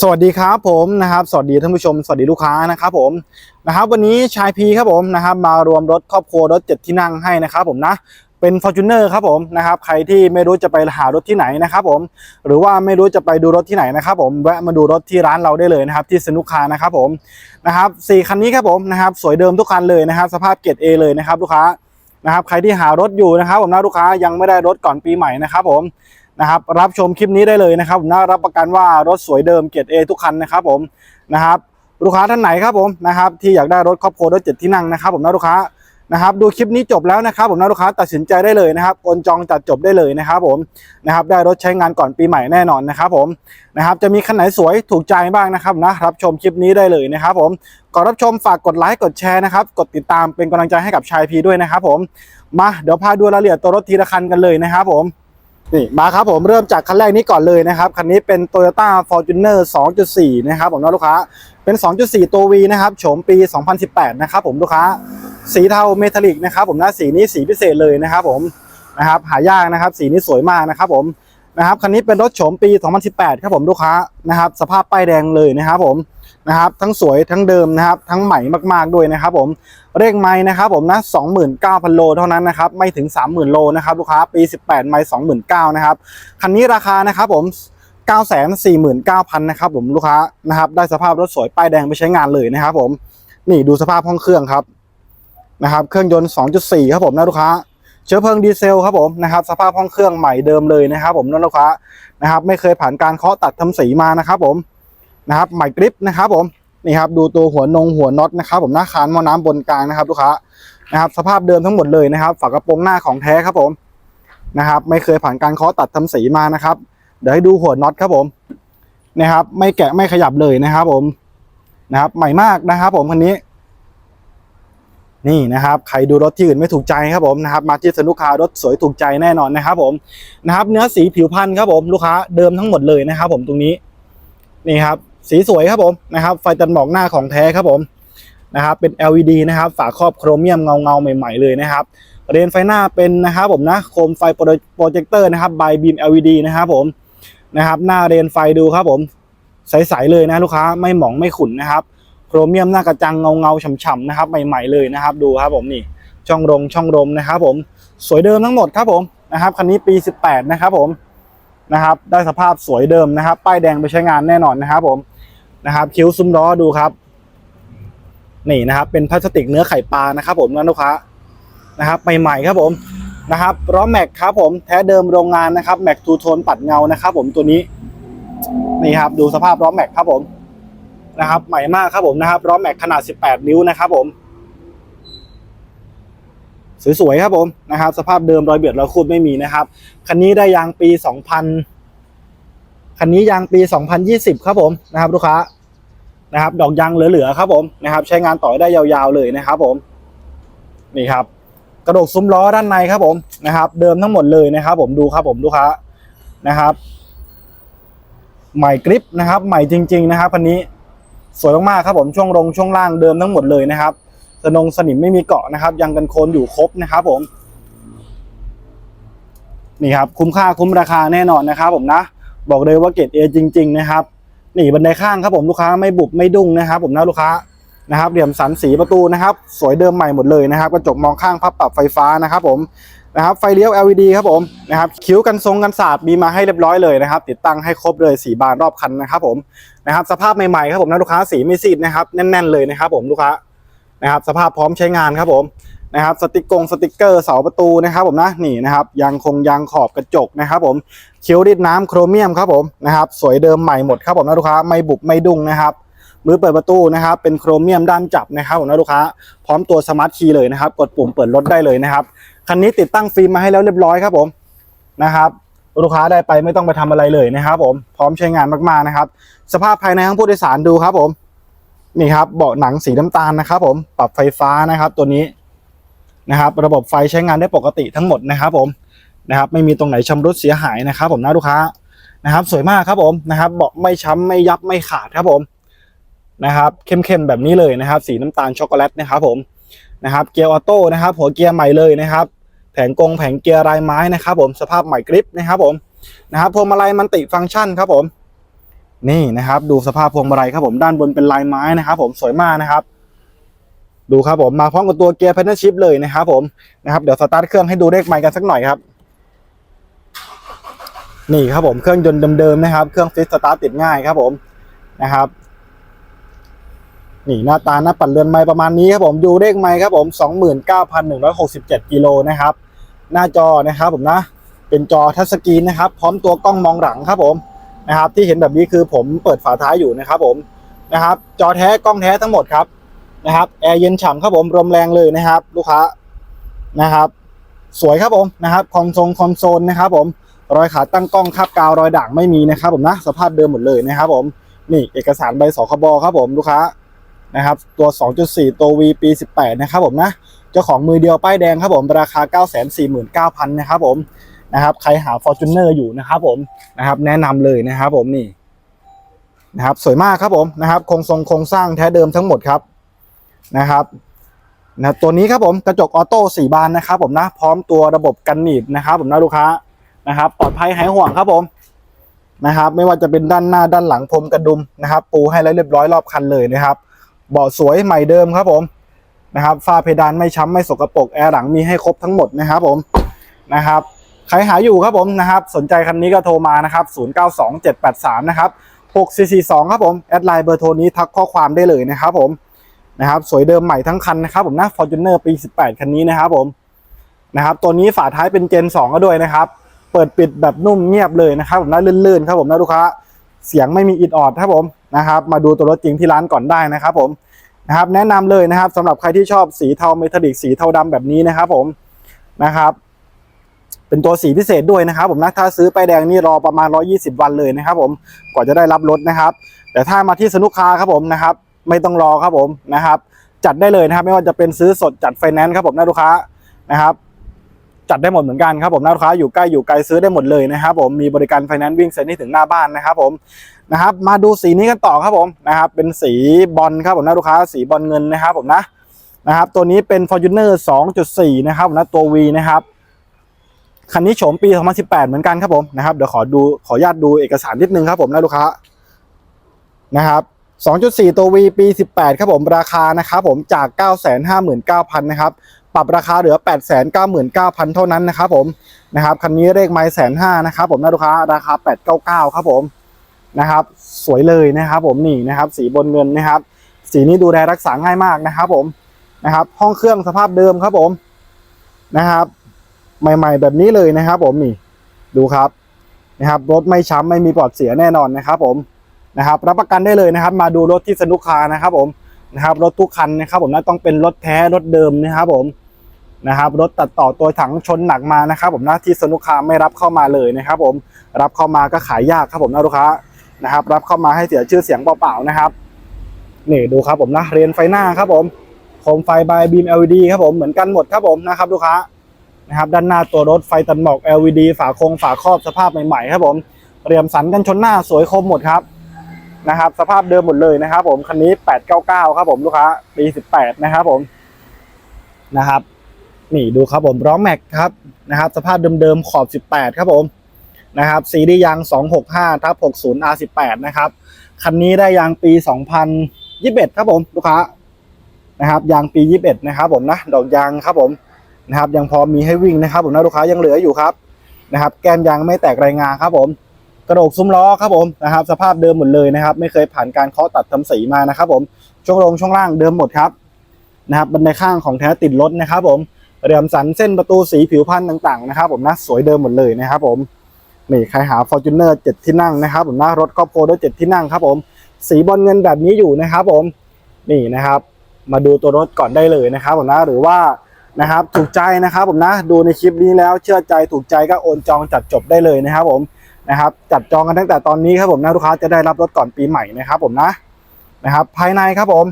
สวัสดีครับผมนะครับสวัสดีท่านผู้ชมสวัสดีลูกค้านะครับผมนะครับวันนี้ชายพีครับผมนะครับมารวมรถครอบครัวรถเจ็ดที่นั่งให้นะครับผมนะเป็น f o r t u n e r ครับผมนะครับใครที่ไม่รู้จะไปหารถที่ไหนนะครับผมหรือว่าไม่รู้จะไปดูรถที่ไหนนะครับผมแวะมาดูรถที่ร้านเราได้เลยนะครับที่สนุกคานะครับผมนะครับสี่คันนี้ครับผมนะครับสวยเดิมทุกคันเลยนะครับสภาพเกรด A เลยนะครับลูกค้านะครับใครที่หารถอยู่นะครับผมนะลูกค้ายังไม่ได้รถก่อนปีใหม่นะครับผม นะครับรับชมคลิปนี้ได้เลยนะครับผมนะรับประกันว่ารถสวยเดิมเกียรติเอทุกคันนะครับผมนะครับลูกค้าท่านไหนครับผมนะครับที่อยากได้รถครอบครัวรถเจ็ดที่นั่งนะครับผมนะลูกค้านะครับดูคลิปนี้จบแล้วนะครับผมนะลูกค้าตัดสินใจได้เลยนะครับโอนจองจัดจบได้เลยนะครับผมนะครับได้รถใช้งานก่อนปีใหม่แน่นอนนะครับผมนะครับจะมีคันไหนสวยถูกใจบ้างนะครับนะรับชมคลิปนี้ได้เลยนะครับผมก่อนรับชมฝากกดไลค์กดแชร์นะครับกดติดตามเป็นกำลังใจให้กับชายพีด้วยนะครับผมมาเดี๋ยวพาดูรายละเอียดตัวรถทีละคันกันเลยนะครับผม นี่มาครับผมเริ่มจากคันแรกนี้ก่อนเลยนะครับ คันนี้เป็น Toyota Fortuner 2.4 นะครับผมนะลูกค้าเป็น 2.4 ตัว V นะครับโฉมปี 2018 นะครับผมลูกค้าสีเทาเมทัลลิกนะครับผมนะสีนี้สีพิเศษเลยนะครับผมนะครับหายากนะครับ สีนี้สวยมากนะครับผมนะครับคันนี้เป็นรถโฉมปี 2018 ครับผมลูกค้านะครับสภาพป้ายแดงเลยนะครับผม นะครับ ทั้งสวยทั้งเดิมนะครับ ทั้งใหม่มากๆด้วยนะครับ ผมเร่งไม้นะครับผมนะ29,000 โลเท่านั้นนะครับ ไม่ถึง 30,000 โลนะครับลูกค้าปี 18 ไม้29,000นะครับ คันนี้ราคานะครับผม949,000นะครับผมลูกค้านะครับ ได้สภาพรถสวยป้ายแดงไปใช้งานเลยนะครับ ผม นี่ดูสภาพห้องเครื่องครับนะครับ เครื่องยนต์ 2.4 ครับผมนะลูกค้าเชื้อเพลิงดีเซลครับผมนะครับสภาพห้องเครื่องใหม่เดิมเลยนะครับ ผมนะลูกค้านะครับ ไม่เคยผ่านการเคาะตัดทำสีมานะครับ ผม นะครับใหม่กริปนะครับผมนี่ครับดูตัวหัวนงหัวน็อตนะครับผมหน้าคานมอน้ำบนกลางนะครับลูกค้านะครับสภาพเดิมทั้งหมดเลยนะครับ ฝากระโปรงหน้าของแท้ครับผมนะครับ ไม่เคยผ่านการเคาะตัดทำสีมานะครับ เดี๋ยวให้ดูหัวน็อตครับผมนะครับ ไม่แกะไม่ขยับเลยนะครับผมนะครับ ใหม่มากนะครับ ผมคันนี้ นี่นะครับ ใครดูรถที่อื่นไม่ถูกใจครับผมนะครับ มาที่สนุกคารถสวยถูกใจแน่นอนนะครับ ผมนะครับ เนื้อสีผิวพันธุ์ครับผมลูกค้าเดิมทั้งหมดเลยนะครับ ผมตรงนี้นี่ครับ สีสวยครับผมนะครับ ไฟตัดหมอกหน้าของแท้ครับผมนะครับเป็น LED นะครับฝาครอบโครเมียมเงาเงาใหม่ๆเลยนะครับเรนไฟหน้าเป็นนะครับผมนะโคมไฟโปรเจคเตอร์นะครับบายบีม LED นะครับผมนะครับหน้าเรนไฟดูครับผมใสๆเลยนะลูกค้าไม่หมองไม่ขุ่นนะครับ โครเมียมหน้ากระจังเงาเงาฉ่ำๆนะครับใหม่ๆเลยนะครับ ดูครับผมนี่ช่องรงช่องลมนะครับผมสวยเดิมทั้งหมดครับผมนะครับคันนี้ปี 18 นะครับผมนะครับได้สภาพสวยเดิมนะครับ ป้ายแดงไปใช้งานแน่นอนนะครับผม นะครับ คิ้วซุ้มล้อดูครับ นี่นะครับ เป็นพลาสติกเนื้อไข่ปลานะครับ ผมนะลูกค้านะครับใหม่ๆครับผมนะครับล้อแม็กครับผมแท้เดิมโรงงานนะครับแม็กทูโทนปัดเงานะครับ ผมตัวนี้นี่ครับ ดูสภาพล้อแม็กครับผมนะครับ ใหม่มากครับผมนะครับล้อแม็กขนาด 18 นิ้วนะครับ ผมสวยๆครับผมนะครับ สภาพเดิมรอยเบียดรอยคูดไม่มีนะครับคันนี้ได้ยางปี 2000คันนี้ยางปี 2020 ครับผมนะครับ ลูกค้า นะครับ ดอกยางเหลือๆครับผมนะครับ ใช้งานต่อได้ยาวๆเลยนะครับผมนี่ครับ กระดกซุ้มล้อด้านในครับผมนะครับ เดิมทั้งหมดเลยนะครับ ผมดูครับผมลูกค้านะครับ ใหม่กริปนะครับ ใหม่จริง ๆ นะครับคันนี้สวยมากๆครับผมช่วงรงช่วงล่างเดิมทั้งหมดเลยนะครับสนงสนิมไม่มีเกาะนะครับ ยังกันโคนอยู่ครบนะครับ ผมนี่ครับ คุ้มค่าคุ้มราคาแน่นอนนะครับ ผมนะ บอกเลยว่าเกรดเอจริง ๆ นะครับ นี่บันไดข้างครับผมลูกค้าไม่บุบไม่ดุ้งนะครับ ผมนะลูกค้านะครับเหลี่ยมสันสีประตูนะครับ สวยเดิมใหม่หมดเลยนะครับกระจกมองข้างพับปรับไฟฟ้านะครับผมนะครับไฟเลี้ยว LED ครับผมนะครับคิ้วกันทรงกันสาดมีมาให้เรียบร้อยเลยนะครับ ติดตั้งให้ครบเลยสีบานรอบคันนะครับผมนะครับ สภาพใหม่ๆครับผมนะลูกค้าสีไม่ซีดนะครับแน่น ๆ เลยนะครับ ผมลูกค้านะครับ สภาพพร้อมใช้งานครับผม นะครับสติกงสติกเกอร์เสาประตูนะครับผมนะนี่นะครับยางคงยางขอบกระจกนะครับผมคิ้วดิดน้ำโครเมียมครับผมนะครับสวยเดิมใหม่หมดครับผมนะลูกค้าไม่บุบไม่ดุ้งนะครับมือเปิดประตูนะครับเป็นโครเมียมด้านจับนะครับผมนะลูกค้าพร้อมตัวสมาร์ทคีย์เลยนะครับกดปุ่มเปิดรถได้เลยนะครับคันนี้ติดตั้งฟิล์มมาให้แล้วเรียบร้อยครับผมนะครับลูกค้าได้ไปไม่ต้องไปทำอะไรเลยนะครับผมพร้อมใช้งานมากๆนะครับสภาพภายในห้องผู้โดยสารดูครับผมนี่ครับเบาะหนังสีน้ำตาลนะครับผมปรับไฟฟ้านะครับตัวนี้ นะครับ ระบบไฟใช้งานได้ปกติทั้งหมดนะครับผมนะครับ ไม่มีตรงไหนชำรุดเสียหายนะครับ ผมนะลูกค้านะครับ สวยมากครับผมนะครับเบาะไม่ช้ำไม่ยับไม่ขาดครับผมนะครับ เข้มๆแบบนี้เลยนะครับ สีน้ำตาลช็อกโกแลตนะครับผมนะครับ เกียร์ออโต้นะครับ หัวเกียร์ใหม่เลยนะครับ แผงกงแผงเกียร์ลายไม้นะครับ ผมสภาพใหม่กริปนะครับ ผมนะครับพวงมาลัยมันติฟังก์ชันครับผมนี่นะครับ ดูสภาพพวงมาลัยครับผมด้านบนเป็นลายไม้นะครับ ผมสวยมากนะครับ ดูครับผมมาพร้อมกับตัวเกียร์ Partner Shift เลยนะครับผมนะครับเดี๋ยวสตาร์ทเครื่องให้ดูเลขไมค์กันสักหน่อยครับ นี่ครับผมเครื่องยนต์เดิมๆนะครับ เครื่องฟิตสตาร์ทติดง่ายครับผมนะครับนี่หน้าตาหน้าปัดเรือนไม้ประมาณนี้ครับผมดูเลขไม้ครับผม 29,167กิโลนะครับ หน้าจอนะครับผมนะ เป็นจอทัชสกรีนนะครับ พร้อมตัวกล้องมองหลังครับผมนะครับ ที่เห็นแบบนี้คือผมเปิดฝาท้ายอยู่นะครับผมนะครับ จอแท้กล้องแท้ทั้งหมดครับ นะครับแอร์เย็นฉ่ำครับผมลมแรงเลยนะครับ ลูกค้านะครับ สวยครับผมนะครับคอนโซลคอนโซลนะครับ ผมรอยขาตั้งกล้องคาบกาวรอยด่างไม่มีนะครับ ผมนะสภาพเดิมหมดเลยนะครับ ผมนี่เอกสารใบสคบครับผมลูกค้านะครับตัว 2.4 ตัว V ปี 18 นะครับผมนะเจ้าของมือเดียวป้ายแดงครับผมราคา 949,000นะครับผมนะครับใครหา Fortuner อยู่นะครับผมนะครับแนะนำเลยนะครับผมนี่นะครับสวยมากครับผมนะครับโครงทรงโครงสร้างแท้เดิมทั้งหมดครับ นะครับนะตัวนี้ครับผมกระจกออโต้สี่บานนะครับผมนะพร้อมตัวระบบกันหนีบนะครับผมนะลูกค้านะครับปลอดภัยหายห่วงครับผมนะครับ ไม่ว่าจะเป็นด้านหน้าด้านหลังพรมกระดุมนะครับ ปูให้แล้วเรียบร้อยรอบคันเลยนะครับเบาะสวยใหม่เดิมครับผมนะครับฝ้าเพดานไม่ช้ำไม่สกปรกแอร์หลังมีให้ครบทั้งหมดนะครับผมนะครับใครหาอยู่ครับผมนะครับ สนใจคันนี้ก็โทรมานะครับ 092783 นะครับ 6442 ครับผม แอดไลน์เบอร์โทรนี้ทักข้อความได้เลยนะครับผม นะครับสวยเดิมใหม่ทั้งคันนะครับผมนะ Fortuner ปี 18 คันนี้นะครับผมนะครับตัวนี้ฝาท้ายเป็นเจน 2 ก็ด้วยนะครับ เปิดปิดแบบนุ่มเงียบเลยนะครับผมนะลื่นๆครับผมนะลูกค้าเสียงไม่มีอิดออดครับผมนะครับ มาดูตัวรถจริงที่ร้านก่อนได้นะครับผมนะครับแนะนำเลยนะครับสำหรับใครที่ชอบสีเทาเมทัลลิกสีเทาดำแบบนี้นะครับผมนะครับ เป็นตัวสีพิเศษด้วยนะครับผมนะถ้าซื้อไปายแดงนี่รอประมาณ 120 วันเลยนะครับผมกว่าจะได้รับรถนะครับ แต่ถ้ามาที่สนุกคาครับผมนะครับ ไม่ต้องรอครับผมนะครับ จัดได้เลยนะครับ ไม่ว่าจะเป็นซื้อสดจัดไฟแนนซ์ครับผมนะลูกค้านะครับ จัดได้หมดเหมือนกันครับผมนะลูกค้าอยู่ใกล้อยู่ไกลซื้อได้หมดเลยนะครับ ผมมีบริการไฟแนนซ์วิ่งเซ็นให้ถึงหน้าบ้านนะครับ ผมนะครับ มาดูสีนี้กันต่อครับผมนะครับ เป็นสีบอลครับผมนะลูกค้าสีบอลเงินนะครับ ผมนะนะครับตัวนี้เป็น Fortuner 2.4 นะครับนะตัว V นะครับคันนี้โฉมปี 2018 เหมือนกันครับผมนะครับเดี๋ยวขอดูขออนุญาตดูเอกสารนิดนึงครับผมนะลูกค้านะครับ 2.4 ตัว V ปี 18 ครับผมราคานะครับผมจาก 959,000 นะครับ ปรับราคาเหลือ 899,000 เท่านั้นนะครับผมนะครับคันนี้เลขไม้แสนห้านะครับผมนะลูกค้าราคา 899 ครับผมนะครับ สวยเลยนะครับผมนี่นะครับ สีบนเงินนะครับ สีนี้ดูแลรักษาง่ายมากนะครับผมนะครับ ห้องเครื่องสภาพเดิมครับผมนะครับ ใหม่ ๆ แบบนี้เลยนะครับ ผมนี่ดูครับนะครับรถไม่ช้ำไม่มีปลอดเสียแน่นอนนะครับผม นะครับรับประกันได้เลยนะครับ มาดูรถที่สนุกคานะครับผมนะครับรถทุกคันนะครับ ผมนะต้องเป็นรถแท้รถเดิมนะครับผมนะครับรถตัดต่อตัวถังชนหนักมานะครับ ผมหนะที่สนุกคาไม่รับเข้ามาเลยนะครับ ผมรับเข้ามาก็ขายยากครับผมนะลูกค้านะครับ รับเข้ามาให้เสียชื่อเสียงเปล่าๆนะครับนี่ดูครับผมนะเรียนไฟหน้าครับผมโคมไฟบายบีม LED ครับผมเหมือนกันหมดครับผมนะครับลูกค้านะครับด้านหน้าตัวรถไฟตันหมอก LED ฝาโครงฝาครอบสภาพใหม่ๆครับผมเรียมสันกันชนหน้าสวยคมหมดครับ นะครับ สภาพเดิมหมดเลยนะครับ ผมคันนี้ 899 ครับผมลูกค้าปี 18 นะครับผมนะครับ นี่ดูครับผมร้องแม็กครับนะครับ สภาพเดิมๆขอบ 18 ครับผมนะครับสีได้ยาง 265ทับ60 R18 นะครับคันนี้ได้ยางปี 2021 ครับผมลูกค้านะครับยางปี 21 นะครับผมนะดอกยางครับผมนะครับยังพอมีให้วิ่งนะครับผมนะลูกค้ายังเหลืออยู่ครับนะครับ แก้มยางไม่แตกรายงานครับผม กระโดกซุ้มล้อครับผมนะครับสภาพเดิมหมดเลยนะครับ ไม่เคยผ่านการเคาะตัดทำสีมานะครับผมช่วงลงช่วงล่างเดิมหมดครับนะครับบันไดข้างของแท้ติดรถนะครับผมเรียมสันเส้นประตูสีผิวพันธุ์ต่างๆนะครับผมนะสวยเดิมหมดเลยนะครับผมนี่ใครหา Fortuner 7ที่นั่งนะครับผมนะรถครอบครัวด้วย7ที่นั่งครับผมสีบอลเงินแบบนี้อยู่นะครับผมนี่นะครับ มาดูตัวรถก่อนได้เลยนะครับผมนะหรือว่านะครับถูกใจนะครับผมนะดูในคลิปนี้แล้วเชื่อใจถูกใจก็โอนจองจัดจบได้เลยนะครับผม นะครับ จัดจองกันตั้งแต่ตอนนี้ครับผมนะลูกค้าจะได้รับรถก่อนปีใหม่นะครับผมนะนะครับ ภายในครับผม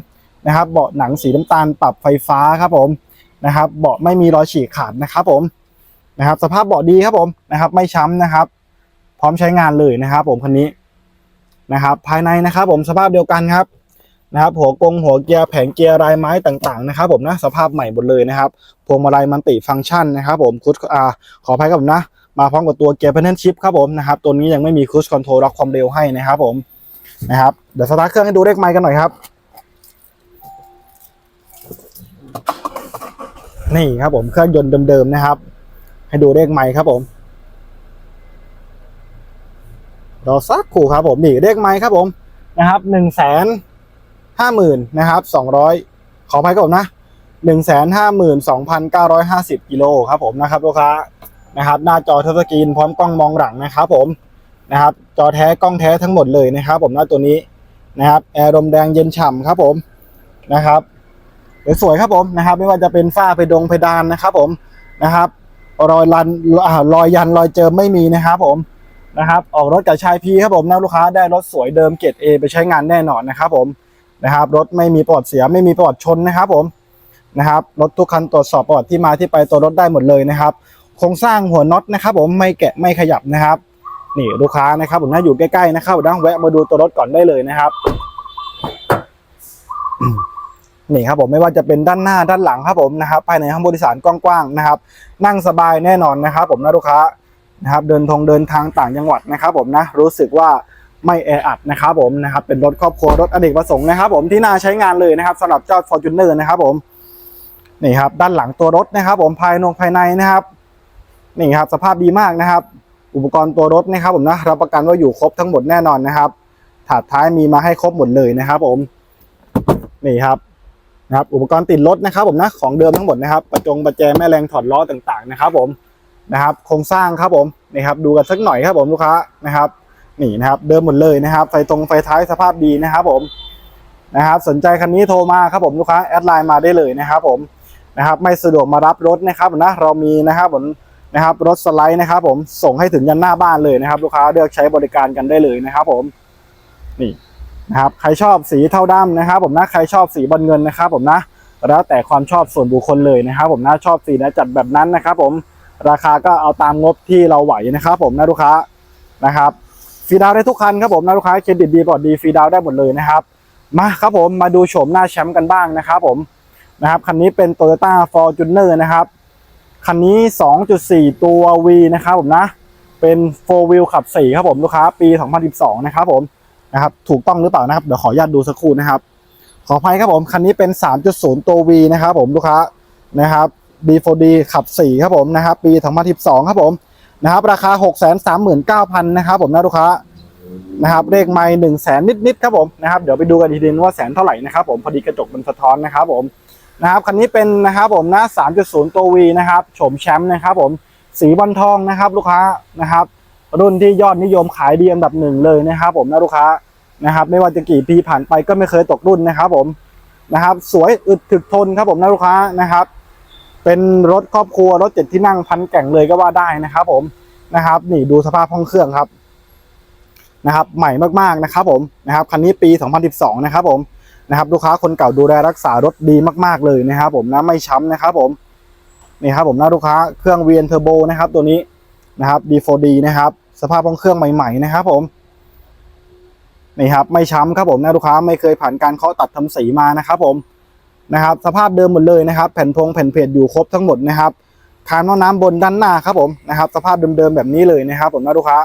นะครับ เบาะหนังสีน้ำตาลปรับไฟฟ้าครับผมนะครับ เบาะไม่มีรอยฉีกขาดนะครับผมนะครับ สภาพเบาะดีครับผมนะครับ ไม่ช้ำนะครับ พร้อมใช้งานเลยนะครับ ผมคันนี้นะครับ ภายในนะครับ ผมสภาพเดียวกันครับนะครับหัวกงหัวเกียร์แผงเกียร์ลายไม้ต่างๆนะครับ ผมนะสภาพใหม่หมดเลยนะครับพวงมาลัยมันติฟังก์ชันนะครับ ผมคุดอ่าขออภัยครับผมนะ มาพร้อมกับตัวเกียร์ Pattern Shift ครับผมนะครับตัวนี้ยังไม่มี Cruise Control ล็อกความเร็วให้นะครับผมนะครับเดี๋ยวสตาร์ทเครื่องให้ดูเลขไมค์กันหน่อยครับ นี่ครับผมเครื่องยนต์เดิมๆนะครับ ให้ดูเลขไมค์ครับผมรอสักครู่ครับผมนี่เลขไมค์ครับผมนะครับหนึ่งแสนห้าหมื่นนะครับสองร้อยขออภัยครับผมนะหนึ่งแสนห้าหมื่นสองพันเก้าร้อยห้าสิบกิโลครับผมนะครับลูกค้า นะครับ หน้าจอทัชสกรีนพร้อมกล้องมองหลังนะครับผมนะครับ จอแท้กล้องแท้ทั้งหมดเลยนะครับ ผมหน้าตัวนี้นะครับแอร์ลมแดงเย็นฉ่ำครับผมนะครับสวยครับผมนะครับ ไม่ว่าจะเป็นฝ้าเพดงเพดานนะครับ ผมนะครับ รอยลันรอยยันรอยเจิมไม่มีนะครับ ผมนะครับ ออกรถกับชายพีครับผมนะลูกค้าได้รถสวยเดิมเกรด A ไปใช้งานแน่นอนนะครับ ผมนะครับรถไม่มีปลอดเสียไม่มีปลอดชนนะครับ ผมนะครับรถทุกคันตรวจสอบประวัติที่มาที่ไปตัวรถได้หมดเลยนะครับ โครงสร้างหัวน็อตนะครับ ผมไม่แกะไม่ขยับนะครับ นี่ลูกค้านะครับ ผมน่าอยู่ใกล้ๆนะครับนะแวะมาดูตัวรถก่อนได้เลยนะครับนี่ครับผมไม่ว่าจะเป็นด้านหน้าด้านหลังครับผมนะครับ ภายในห้องบริสารกว้างๆนะครับ นั่งสบายแน่นอนนะครับ ผมนะลูกค้านะครับ เดินทงเดินทางต่างจังหวัดนะครับ ผมนะรู้สึกว่าไม่แออัดนะครับผมนะครับ เป็นรถครอบครัวรถอเนกประสงค์นะครับ ผมที่น่าใช้งานเลยนะครับสำหรับเจ้า Fortuner นะครับ ผมนี่ครับด้านหลังตัวรถนะครับ ผมภายนงภายในนะครับ นี่ครับสภาพดีมากนะครับ อุปกรณ์ตัวรถนะครับผมนะรับประกันว่าอยู่ครบทั้งหมดแน่นอนนะครับถาดท้ายมีมาให้ครบหมดเลยนะครับ ผมนี่ครับนะครับ อุปกรณ์ติดรถนะครับ ผมนะของเดิมทั้งหมดนะครับประจงประแจแม่แรงถอดล้อต่างๆนะครับ ผมนะครับโครงสร้างครับผมนี่ครับดูกันสักหน่อยครับผมลูกค้านะครับนี่นะครับ เดิมหมดเลยนะครับไฟตรงไฟท้ายสภาพดีนะครับ ผมนะครับ สนใจคันนี้โทรมาครับผมลูกค้าแอดไลน์มาได้เลยนะครับ ผมนะครับ ไม่สะดวกมารับรถนะครับนะเรามีนะครับผม นะครับรถสไลด์นะครับผมส่งให้ถึงยันหน้าบ้านเลยนะครับ ลูกค้าเลือกใช้บริการกันได้เลยนะครับ ผมนี่นะครับใครชอบสีเทาดำนะครับ ผมนะใครชอบสีบอลเงินนะครับ ผมนะแล้วแต่ความชอบส่วนบุคคลเลยนะครับ ผมนะชอบสีนะจัดแบบนั้นนะครับ ผมราคาก็เอาตามงบที่เราไหวนะครับ ผมนะลูกค้านะครับฟรีดาวได้ทุกคันครับผมนะลูกค้าเครดิตดีปลอดดีฟรีดาวได้หมดเลยนะครับมาครับผมมาดูโฉมหน้าแชมป์กันบ้างนะครับ ผมนะครับคันนี้เป็น Toyota Fortuner นะครับ คันนี้ 2.4 ตัว V นะครับผมนะ เป็น 4 wheel ขับ4ครับผมลูกค้าปี 2012 นะครับผมนะครับถูกต้องหรือเปล่านะครับเดี๋ยวขออนุญาตดูสักครู่นะครับ ขออภัยครับผม คันนี้เป็น 3.0 ตัว V นะครับผมลูกค้านะครับ D4D ขับ4ครับผมนะครับปี 2012 ครับผมนะครับราคา 639,000นะครับผมนะลูกค้านะครับเลขไม้หนึ่งแสนนิดๆครับผมนะครับเดี๋ยวไปดูกันทีเดียวว่าแสนเท่าไหร่นะครับผมพอดีกระจกมันสะท้อนนะครับผม นะครับคันนี้เป็นนะครับผมนะ 3.0 ตัว V นะครับโฉมแชมป์นะครับผมสีบอลทองนะครับลูกค้านะครับรุ่นที่ยอดนิยมขายดีอันดับหนึ่งเลยนะครับ ผมนะลูกค้านะครับไม่ว่าจะกี่ปีผ่านไปก็ไม่เคยตกรุ่นนะครับ ผมนะครับ สวยอึดถึกทนครับผมนะลูกค้านะครับ เป็นรถครอบครัวรถเจ็ดที่นั่งพันแก่งเลยก็ว่าได้นะครับ ผมนะครับ นี่ดูสภาพห้องเครื่องครับนะครับ ใหม่มากๆนะครับ ผมนะครับคันนี้ปี 2012 นะครับ ผม นะครับลูกค้าคนเก่าดูแลรักษารถดีมาก ๆเลยนะครับ ผมนะไม่ช้ำนะครับผมนี่ครับผมนะลูกค้าเครื่องเวียนเทอร์โบนะครับ ตัวนี้นะครับ D4D นะครับ สภาพห้องเครื่องใหม่ ๆ นะครับผมนี่ครับไม่ช้ำครับผมนะลูกค้าไม่เคยผ่านการเคาะตัดทำสีมานะครับ ผมนะครับ สภาพเดิมหมดเลยนะครับ แผ่นพงแผ่นเพจอยู่ครบทั้งหมดนะครับคานหม้อน้ำบนด้านหน้าครับผมนะครับ สภาพเดิมๆแบบนี้เลยนะครับ ผมนะลูกค้า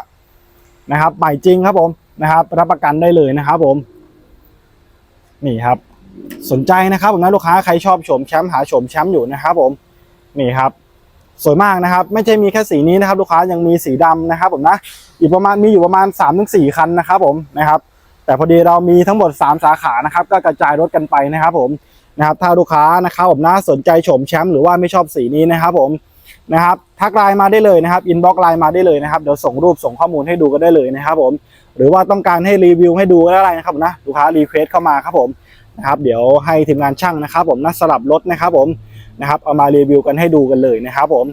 นะครับใหม่จริงครับผมนะครับรับประกันได้เลยนะครับผม นี่ครับ สนใจนะครับผมนะลูกค้าใครชอบโฉมแชมป์หาโฉมแชมป์อยู่นะครับผมนี่ครับ สวยมากนะครับ ไม่ใช่มีแค่สีนี้นะครับ ลูกค้ายังมีสีดำนะครับผมนะอีกประมาณมีอยู่ประมาณ3าถึงสคันนะครับผมนะครับ แต่พอดีเรามีทั้งหมด 3 สาขานะครับ ก็กระจายรถกันไปนะครับผมนะครับถ้าลูกค้านะครับผมน่าสนใจโฉมแชมป์หรือว่าไม่ชอบสีนี้นะครับผม นะครับทักไลน์มาได้เลยนะครับอินบ็อกไลน์มาได้เลยนะครับเดี๋ยวส่งรูปส่งข้อมูลให้ดูกันได้เลยนะครับผมหรือว่าต้องการให้รีวิวให้ดูก็ได้นะครับนะลูกค้ารีเควสเข้ามาครับผมนะครับเดี๋ยวให้ทีมงานช่างนะครับ ผมนะสลับรถนะครับผมนะครับเอามารีวิวกันให้ดูกันเลยนะครับผม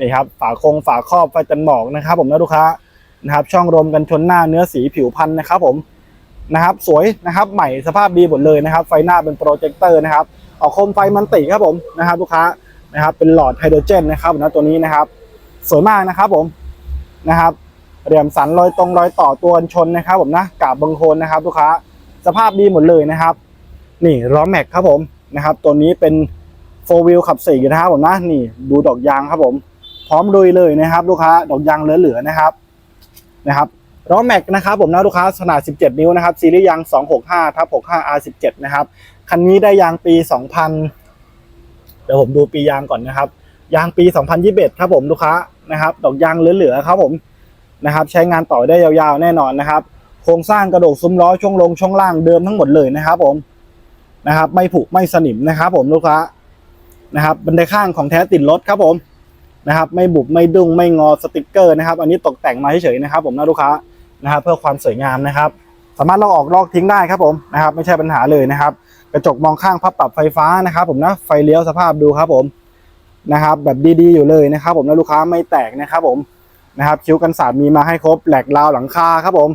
นี่ครับฝาโครงฝาครอบไฟจันหมอกนะครับ ผมนะลูกค้านะครับช่องรมกันชนหน้าเนื้อสีผิวพันธุ์นะครับผมนะครับสวยนะครับใหม่สภาพดีหมดเลยนะครับ ไฟหน้าเป็นโปรเจคเตอร์นะครับออกโคมไฟมันติครับผมนะครับลูกค้า นะครับ เป็นหลอดไฮโดรเจนนะครับนะตัวนี้นะครับ สวยมากนะครับผมนะครับเหลี่ยมสันรอยตรงรอยต่อตัวชนนะครับ ผมนะกาบบังโคนนะครับลูกค้าสภาพดีหมดเลยนะครับ นี่ล้อแม็กครับผมนะครับ ตัวนี้เป็นโฟวิลขับสี่นะครับผมนะนี่ดูดอกยางครับผม พร้อมลุยเลยนะครับ ลูกค้าดอกยางเหลือๆนะครับนะครับล้อแม็กนะครับผมนะลูกค้าขนาด 17 นิ้วนะครับซีรีส์ยาง 265ทับ65 R17 นะครับคันนี้ได้ยางปี 2000 ดี๋ยวผมดูปียางก่อนนะครับ ยางปี 2021 ครับผมลูกค้านะครับ ดอกยางเหลือๆครับผมนะครับ ใช้งานต่อได้ยาวๆแน่นอนนะครับ โครงสร้างกระโดกซุ้มล้อช่วงลงช่วงล่างเดิมทั้งหมดเลยนะครับ ผมนะครับ ไม่ผุไม่สนิมนะครับ ผมลูกค้านะครับบันไดข้างของแท้ติดรถครับผมนะครับ ไม่บุบไม่ดุ้งไม่งอสติกเกอร์นะครับ อันนี้ตกแต่งมาเฉยๆนะครับ ผมนะลูกค้านะครับ เพื่อความสวยงามนะครับ สามารถลอกออกลอกทิ้งได้ครับผมนะครับ ไม่ใช่ปัญหาเลยนะครับ กระจกมองข้างพับปรับไฟฟ้านะครับ ผมนะไฟเลี้ยวสภาพดูครับผมนะครับ แบบดีๆอยู่เลยนะครับ ผมนะลูกค้าไม่แตกนะครับ ผมนะครับคิ้วกันสาดมีมาให้ครบแหลกราวหลังคาครับผม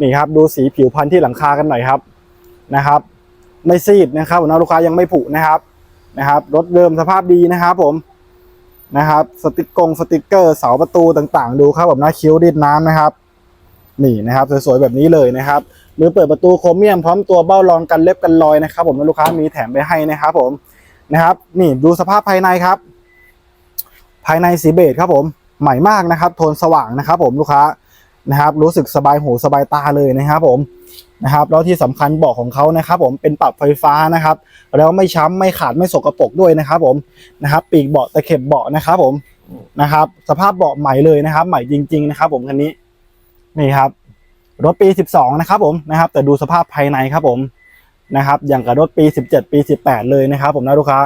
นี่ครับดูสีผิวพันธุ์ที่หลังคากันหน่อยครับนะครับ ไม่ซีดนะครับผมนะลูกค้ายังไม่ผุนะครับนะครับรถเดิมสภาพดีนะครับผมนะครับสติกกงสติกเกอร์เสาประตูต่างๆ ดูครับผมนะคิ้วดิดน้ำนะครับ นี่นะครับสวยๆแบบนี้เลยนะครับ มือเปิดประตูโครเมียมพร้อมตัวเบ้ารองกันเล็บกันรอยนะครับผมลูกค้ามีแถมไปให้นะครับผมนะครับ นี่ดูสภาพภายในครับ ภายในสีเบจครับผมใหม่มากนะครับ โทนสว่างนะครับ ผมลูกค้านะครับ รู้สึกสบายหูสบายตาเลยนะครับ ผมนะครับแล้วที่สำคัญเบาะของเขานะครับ ผมเป็นปรับไฟฟ้านะครับ แล้วไม่ช้ำไม่ขาดไม่สกปรกด้วยนะครับ ผมนะครับ ปีกเบาะตะเข็บเบาะนะครับ ผมนะครับ สภาพเบาะใหม่เลยนะครับ ใหม่จริง ๆ นะครับ ผมคันนี้นี่ครับ รถปี 12 นะครับผมนะครับ แต่ดูสภาพภายในครับผมนะครับ อย่างกับรถปี 17 ปี 18 เลยนะครับ ผมนะลูกค้า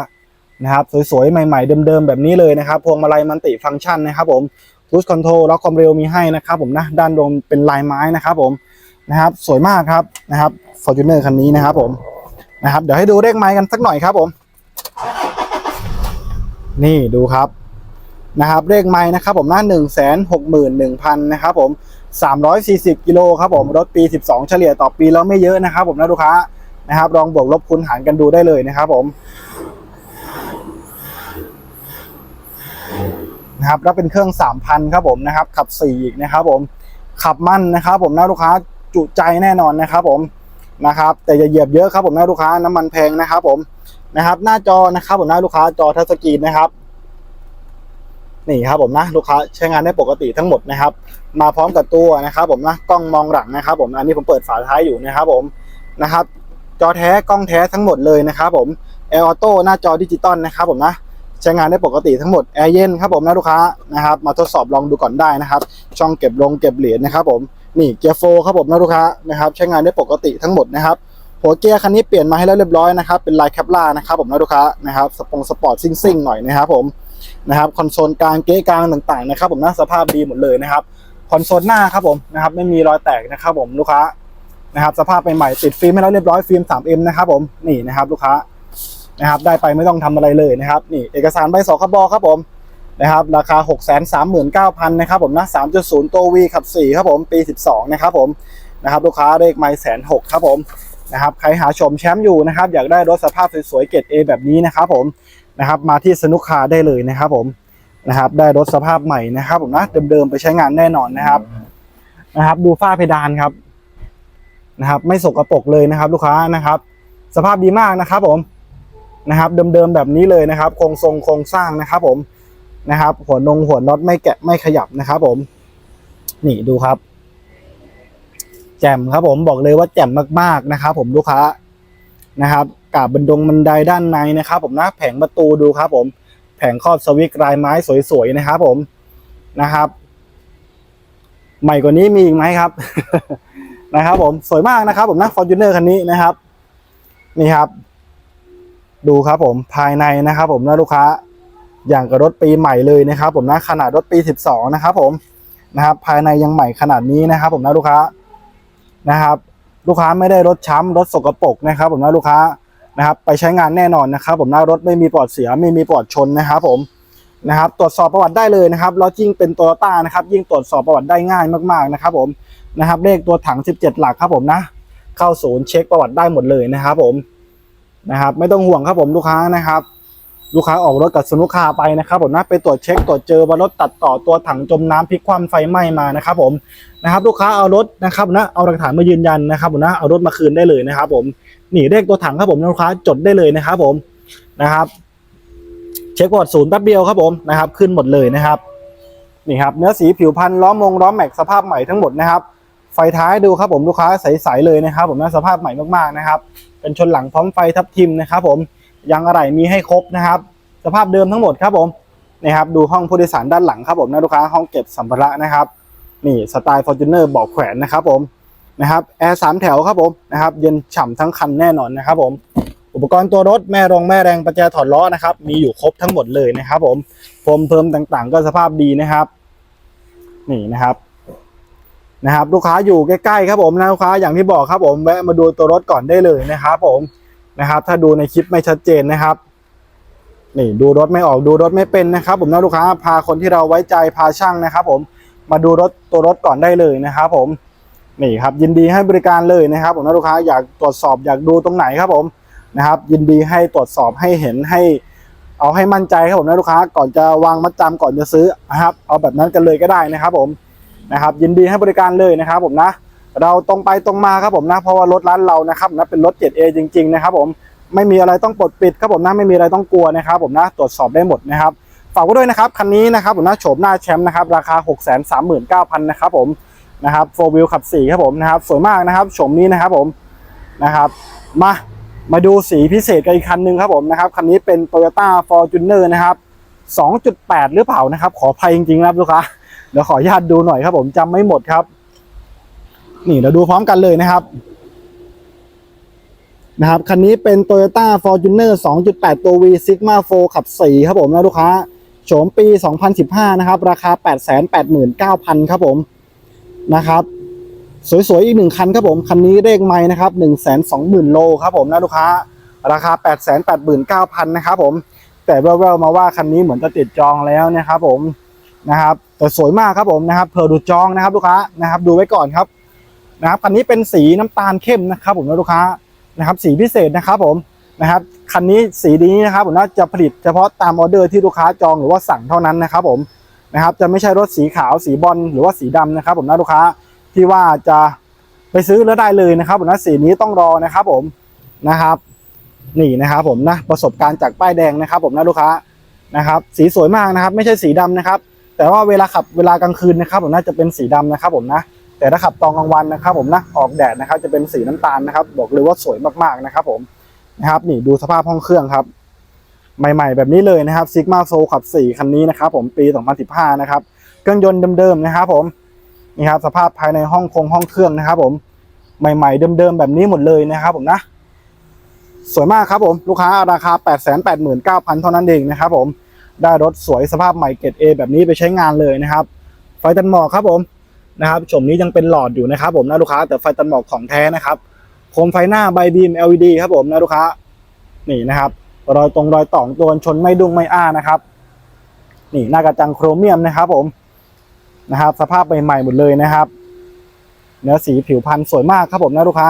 นะครับ สวยๆ ใหม่ ๆ เดิมๆ แบบนี้เลยนะครับ พวงมาลัยมันติฟังก์ชันนะครับผมคูสคอนโทรลล็อกความเร็วมีให้นะครับผมนะด้านบนเป็นลายไม้นะครับผมนะครับ สวยมากครับนะครับ Fortuner คันนี้นะครับผมนะครับ เดี๋ยวให้ดูเลขไม้กันสักหน่อยครับผม นี่ดูครับนะครับเลขไม้นะครับผมนะหนึ่งแสนหกหมื่นหนึ่งพันนะครับผม สามร้อยสี่สิบกิโลครับผมรถปีสิบสองเฉลี่ยต่อปีแล้วไม่เยอะนะครับผมนะลูกค้านะครับลองบวกลบคูณหารกันดูได้เลยนะครับผมนะครับแล้วเป็นเครื่อง 3,000 ครับผมนะครับ ขับ4อีกนะครับผมขับมั่นนะครับผมนะลูกค้าจุใจแน่นอนนะครับผมนะครับ แต่อย่าเหยียบเยอะครับผมนะลูกค้าน้ำมันแพงนะครับผมนะครับ หน้าจอนะครับผมนะลูกค้าจอทัชสกรีนนะครับนี่ครับผมนะลูกค้าใช้งานได้ปกติทั้งหมดนะครับ มาพร้อมกับตัวนะครับ ผมนะกล้องมองหลังนะครับ ผมอันนี้ผมเปิดฝาท้ายอยู่นะครับผมนะครับ จอแท้กล้องแท้ทั้งหมดเลยนะครับ ผมแอร์ออโต้หน้าจอดิจิตอลนะครับ ผมนะใช้งานได้ปกติทั้งหมดแอร์เย็นครับผมนะลูกค้านะครับมาทดสอบลองดูก่อนได้นะครับ ช่องเก็บลงเก็บเหรียญนะครับ ผมนี่เกียร์โฟครับผมนะลูกค้านะครับ ใช้งานได้ปกติทั้งหมดนะครับหัวเกียร์คันนี้เปลี่ยนมาให้แล้วเรียบร้อยนะครับเป็นลายแคปล่านะครับผมนะลูกค้านะครับสปงสปอร์ตซิ่งๆหน่อยนะครับ ผมนะครับคอนโซลกลางเก๊กลางต่างๆนะครับ ผมนะสภาพดีหมดเลยนะครับ คอนโซลหน้าครับผมนะครับไม่มีรอยแตกนะครับผมลูกค้านะครับสภาพใหม่ๆติดฟิล์มให้แล้วเรียบร้อยฟิล์ม 3M นะครับผมนี่นะครับลูกค้านะครับได้ไปไม่ต้องทำอะไรเลยนะครับนี่เอกสารใบสคบครับผมนะครับราคา 6 3 9 0 0 0นะครับผมนะ3.0 ตัว V ขับ 4 ครับผมปี 12 นะครับผมนะครับลูกค้าเลขไมล์แสนหกครับผมนะครับใครหาชมแชมป์อยู่นะครับ อยากได้รถสภาพสวยๆเกรด A แบบนี้นะครับผมนะครับมาที่สนุกคาได้เลยนะครับผม นะครับ ได้รถสภาพใหม่นะครับผมนะเดิมๆไปใช้งานแน่นอนนะครับ นะครับ ดูฝ้าเพดานครับนะครับ ไม่สกปรกเลยนะครับ ลูกค้านะครับ สภาพดีมากนะครับ ผมนะครับ เดิมๆแบบนี้เลยนะครับ โครงทรงโครงสร้างนะครับ ผมนะครับ หัวนงหัวน็อตไม่แกะไม่ขยับนะครับ ผม นี่ดูครับ แจ่มครับ ผมบอกเลยว่าแจ่มมากๆนะครับ ผมลูกค้านะครับกาบบันดงบันไดด้านในนะครับ ผมนะแผงประตูดูครับ ผม แผงครอบสวิตช์ลายไม้สวยๆนะครับผมนะครับ ใหม่กว่านี้มีอีกไหมครับ นะครับผมสวยมากนะครับ ผมนะฟอร์จูเนอร์คันนี้นะครับ นี่ครับ ดูครับผมภายในนะครับ ผมนะลูกค้าอย่างกับรถปีใหม่เลยนะครับ ผมนะขนาดรถปี 12 นะครับ ผมนะครับ ภายในยังใหม่ขนาดนี้นะครับ ผมนะลูกค้านะครับ ลูกค้าไม่ได้รถช้ำรถสกปรกนะครับ ผมนะลูกค้า นะครับไปใช้งานแน่นอนนะครับ ผมนะรถไม่มีปลอดเสียไม่มีปลอดชนนะครับผมนะครับตรวจสอบประวัติได้เลยนะครับแล้วยิ่งเป็นโตโยต้านะครับยิ่งตรวจสอบประวัติได้ง่ายมากๆนะครับผมนะครับเลขตัวถัง 17 หลักครับผมนะ เข้าศูนย์เช็คประวัติได้หมดเลยนะครับผมนะครับไม่ต้องห่วงครับผมลูกค้านะครับ ลูกค้าออกรถกับสนุกคาไปนะครับผมนะไปตรวจเช็คตรวจเจอว่ารถตัดต่อตัวถังจมน้ำพลิกคว่ำไฟไหม้มานะครับผมนะครับลูกค้าเอารถนะครับนะเอาหลักฐานมายืนยันนะครับผมนะเอารถมาคืนได้เลยนะครับผม นี่เลขตัวถังครับผมลูกค้าจดได้เลยนะครับผมนะครับ เช็คประวัติศูนย์แป๊บเดียวครับผมนะครับ ขึ้นหมดเลยนะครับนี่ครับเนื้อสีผิวพันธุ์ล้อมงล้อมแม็กสภาพใหม่ทั้งหมดนะครับ ไฟท้ายดูครับผมลูกค้าใสๆเลยนะครับ ผมนะสภาพใหม่มากๆนะครับ เป็นชนหลังพร้อมไฟทับทิมนะครับ ผมยางอะไหล่มีให้ครบนะครับ สภาพเดิมทั้งหมดครับผมนี่ครับดูห้องผู้โดยสารด้านหลังครับผมนะลูกค้าห้องเก็บสัมภาระนะครับ นี่สไตล์ฟอร์จูเนอร์บอกแขวนนะครับผม นะครับแอร์สามแถวครับผมนะครับเย็นฉ่ำทั้งคันแน่นอนนะครับผมอุปกรณ์ตัวรถแม่รองแม่แรงประแจถอดล้อนะครับมีอยู่ครบทั้งหมดเลยนะครับผมพรมเพิ่มต่างๆ ก็สภาพดีนะครับ นี่นะครับนะครับลูกค้าอยู่ใกล้ๆครับผมนะลูกค้าอย่างที่บอกครับผมแวะมาดูตัวรถก่อนได้เลยนะครับผมนะครับ ถ้าดูในคลิปไม่ชัดเจนนะครับนี่ดูรถไม่ออกดูรถไม่เป็นนะครับ ผมนะลูกค้าพาคนที่เราไว้ใจพาช่างนะครับ ผมมาดูรถตัวรถก่อนได้เลยนะครับผม นี่ครับยินดีให้บริการเลยนะครับผมนะลูกค้าอยากตรวจสอบอยากดูตรงไหนครับผมนะครับ ยินดีให้ตรวจสอบให้เห็นให้เอาให้มั่นใจครับผมนะลูกค้าก่อนจะวางมัดจำก่อนจะซื้อนะครับ เอาแบบนั้นกันเลยก็ได้นะครับผมนะครับ ยินดีให้บริการเลยนะครับ ผมนะ เราตรงไปตรงมาครับผมนะเพราะว่ารถร้านเรานะครับนะเป็นรถ 7A จริง ๆ นะครับ ผมไม่มีอะไรต้องปลดปิดครับผมนะไม่มีอะไรต้องกลัวนะครับ ผมนะตรวจสอบได้หมดนะครับฝากไว้ด้วยนะครับคันนี้นะครับผมนะโฉมหน้าแชมป์นะครับราคา 6 3 9 0 0 0นะครับผม นะครับโฟวิลขับ4ครับผมนะครับสวยมากนะครับโฉมนี้นะครับผมนะครับมามาดูสีพิเศษกันอีกคันหนึ่งครับผมนะครับคันนี้เป็น Toyota Fortuner นะครับ2.8 หรือเปล่านะครับ ขออภัยจริงๆครับลูกค้าเดี๋ยวขออนุญาตดูหน่อยครับผมจำไม่หมดครับ นี่เราดูพร้อมกันเลยนะครับนะครับคันนี้เป็น Toyota Fortuner 2.8 ตัว V Sigma 4ขับ4ครับผมนะลูกค้าโฉมปี 2015 นะครับ ราคา 889,000 ครับผม นะครับ สวยๆอีกหนึ่งคันครับผมคันนี้เลขไม้นะครับ120,000โลครับผมนะลูกค้า ราคา889,000นะครับผมแต่แว่วๆมาว่าคันนี้เหมือนจะติดจองแล้วนะครับผมนะครับแต่สวยมากครับผมนะครับเพอดูจองนะครับลูกค้านะครับ ดูไว้ก่อนครับนะครับคันนี้เป็นสีน้ำตาลเข้มนะครับ ผมนะลูกค้านะครับ สีพิเศษนะครับผมนะครับคันนี้สีนี้นะครับผมน่าจะผลิตเฉพาะตามออเดอร์ที่ลูกค้าจองหรือว่าสั่งเท่านั้นนะครับผม นะครับ จะไม่ใช่รถสีขาวสีบอลหรือว่าสีดำนะครับ ผมนะลูกค้าที่ว่าจะไปซื้อแล้วได้เลยนะครับผมนะสีนี้ต้องรอนะครับ ผมนะครับนี่นะครับผมนะประสบการณ์จากป้ายแดงนะครับ ผมนะลูกค้านะครับ สีสวยมากนะครับ ไม่ใช่สีดำนะครับ แต่ว่าเวลาขับเวลากลางคืนนะครับ ผมน่าจะเป็นสีดำนะครับ ผมนะแต่ถ้าขับตอนกลางวันนะครับ ผมนะออกแดดนะครับ จะเป็นสีน้ำตาลนะครับ บอกเลยว่าสวยมากๆนะครับ ผมนะครับ นี่ดูสภาพห้องเครื่องครับ ใหม่ๆ แบบนี้เลยนะครับซิกมาโฟขับ 4 คันนี้นะครับผมปี 2015 นะครับ เครื่องยนต์เดิมๆนะครับผมนี่ครับสภาพภายในห้องคงห้องเครื่องนะครับผมใหม่ ๆ เดิมๆแบบนี้หมดเลยนะครับผมนะสวยมากครับผมลูกค้าราคา 889,000 เท่านั้นเองนะครับผมได้รถสวยสภาพใหม่เกรด A แบบนี้ไปใช้งานเลยนะครับ ไฟตันหมอกครับผมนะครับชมนี้ยังเป็นหลอดอยู่นะครับ ผมนะลูกค้าแต่ไฟตันหมอกของแท้นะครับโคมไฟหน้าใบบีม LED ครับผมนะลูกค้านี่นะครับ รอยตรงรอยต่องตัวชนไม่ดุ้งไม่อ้านะครับ นี่หน้ากระจังโครเมียมนะครับผมนะครับ สภาพใหม่ๆหมดเลยนะครับ เนื้อสีผิวพรรณสวยมากครับผมนะลูกค้า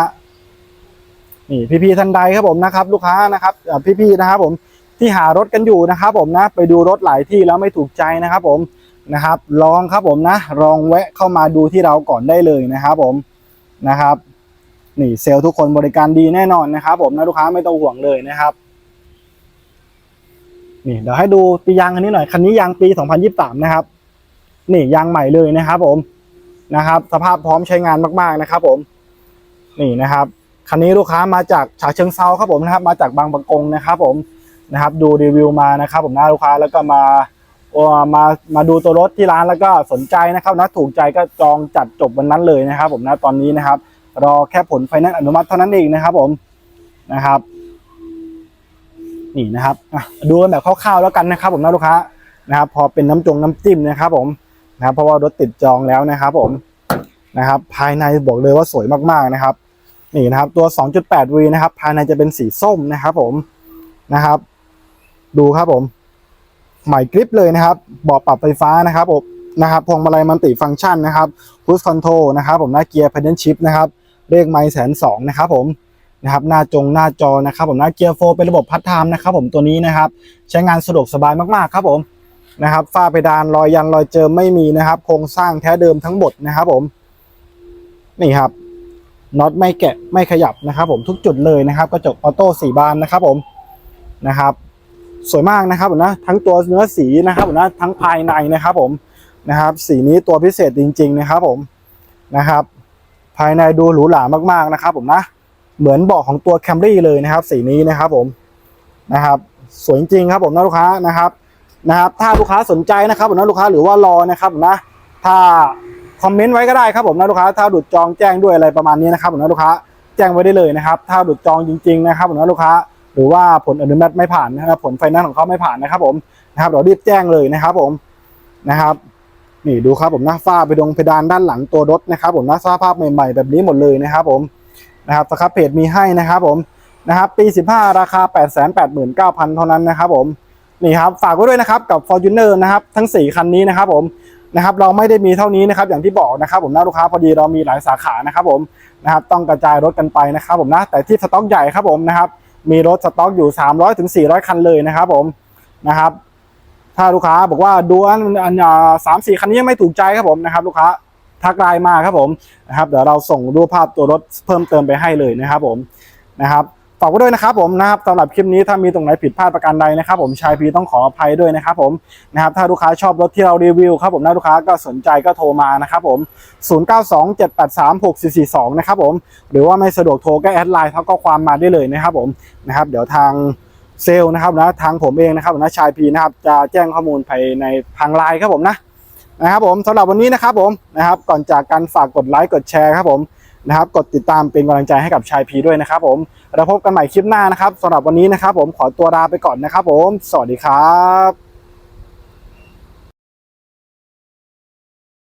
นี่พี่ๆท่านใดครับผมนะครับ ลูกค้านะครับเอ่พี่ๆนะครับผมที่หารถกันอยู่นะครับ ผมนะ ไปดูรถหลายที่แล้วไม่ถูกใจนะครับ ผมนะครับ ลองครับผมนะลองแวะเข้ามาดูที่เราก่อนได้เลยนะครับ ผมนะครับ นี่เซลล์ทุกคนบริการดีแน่นอนนะครับ ผมนะลูกค้าไม่ต้องห่วงเลยนะครับ นี่เดี๋ยวให้ดูปียางคันนี้หน่อยคันนี้ยางปี 2023 นะครับ นี่ยางใหม่เลยนะครับ ผมนะครับ สภาพพร้อมใช้งานมากๆนะครับ ผม นี่นะครับคันนี้ลูกค้ามาจากฉะเชิงเซาครับผมนะครับ มาจากบางประกงนะครับ ผมนะครับ ดูรีวิวมานะครับ ผมหนะลูกค้าแล้วก็มามามาดูตัวรถที่ร้านแล้วก็สนใจนะครับนะถูกใจก็จองจัดจบวันนั้นเลยนะครับ ผมนะตอนนี้นะครับ รอแค่ผลไฟแนนซ์อนุมัติเท่านั้นเองนะครับ ผมนะครับ นี่นะครับดูกันแบบคร่าวๆแล้วกันนะครับ ผมนะลูกค้านะครับ พอเป็นน้ำจงน้ำจิ้มนะครับ ผมนะครับเพราะว่ารถติดจองแล้วนะครับ ผมนะครับ ภายในบอกเลยว่าสวยมากๆนะครับ นี่นะครับ ตัว 2.8V นะครับ ภายในจะเป็นสีส้มนะครับ ผมนะครับ ดูครับผมใหม่กริปเลยนะครับเบาะปรับไฟฟ้านะครับผมนะครับพวงมาลัยมันติฟังก์ชันนะครับคูสคอนโทรนะครับ ผมหน้าเกียร์เพด a ชิพนะครับเลขไมล์แสนสองนะครับผม นะครับหน้าจงหน้าจอนะครับผมน้าเกียร์โฟเป็นระบบพัฒไทม์นะครับผมตัวนี้นะครับใช้งานสะดวกสบายมากๆครับผมนะครับฝ้าเพดานรอยยันรอยเจิมไม่มีนะครับ โครงสร้างแท้เดิมทั้งหมดนะครับผมนี่ครับน็อตไม่แกะไม่ขยับนะครับผมทุกจุดเลยนะครับกระจกออโต้สี่บานนะครับผมนะครับ สวยมากนะครับผมนะทั้งตัวเนื้อสีนะครับผมนะทั้งภายในนะครับผมนะครับ สีนี้ตัวพิเศษจริง ๆ นะครับผมนะครับ ภายในดูหรูหรามากๆนะครับผมนะ เหมือนเบาะของตัวแคมรี่เลยนะครับ สีนี้นะครับผมนะครับสวยจริงครับผมนะลูกค้านะครับนะครับ ถ้าลูกค้าสนใจนะครับผมนะลูกค้าหรือว่ารอนะครับผมนะถ้าคอมเมนต์ไว้ก็ได้ครับผมนะลูกค้าถ้าดุดจองแจ้งด้วยอะไรประมาณนี้นะครับผมนะลูกค้าแจ้งไว้ได้เลยนะครับ ถ้าดุดจองจริง ๆ นะครับผมนะลูกค้า หรือว่าผลอนุมัติไม่ผ่านนะครับผลไฟแนนซ์ของเขาไม่ผ่านนะครับ ผมนะครับเรารีบแจ้งเลยนะครับ ผมนะครับนี่ดูครับผมนะฝ้าไปดงเพดานด้านหลังตัวรถนะครับ ผมนะสภาพใหม่ๆแบบนี้หมดเลยนะครับ ผม นะครับสครับเพจมีให้นะครับผมนะครับปี 15 ราคา 889,000 เท่านั้นนะครับผมนี่ครับฝากไว้ด้วยนะครับกับ Fortuner นะครับทั้ง 4 คันนี้นะครับผมนะครับเราไม่ได้มีเท่านี้นะครับอย่างที่บอกนะครับผมนะลูกค้าพอดีเรามีหลายสาขานะครับผมนะครับต้องกระจายรถกันไปนะครับผมนะแต่ที่สต็อกใหญ่ครับผมนะครับมีรถสต็อกอยู่ 300ถึง400 คันเลยนะครับผมนะครับถ้าลูกค้าบอกว่าดูอันอันสามสี่คันนี้ยังไม่ถูกใจครับผมนะครับลูกค้า ทักไลน์มาครับผมนะครับเดี๋ยวเราส่งรูปภาพตัวรถเพิ่มเติมไปให้เลยนะครับผมนะครับฝากไว้ด้วยนะครับผมนะครับสำหรับคลิปนี้ถ้ามีตรงไหนผิดพลาดประการใดนะครับผมชายพีต้องขออภัยด้วยนะครับผมนะครับถ้าลูกค้าชอบรถที่เรารีวิวครับผมนะลูกค้าก็สนใจก็โทรมานะครับผม 0927836442 นะครับผมหรือว่าไม่สะดวกโทรก็แอดไลน์ทักข้อความมาได้เลยนะครับผมนะครับเดี๋ยวทางเซลล์นะครับนะทางผมเองนะครับนะชายพีนะครับจะแจ้งข้อมูลภายในทางไลน์ครับผมนะ นะครับผมสำหรับวันนี้นะครับผมนะครับก่อนจากการฝากกดไลค์กดแชร์ครับผมนะครับกดติดตามเป็นกำลังใจให้กับชายพีด้วยนะครับผมเราพบกันใหม่คลิปหน้านะครับสำหรับวันนี้นะครับผมขอตัวลาไปก่อนนะครับผม สวัสดีครับ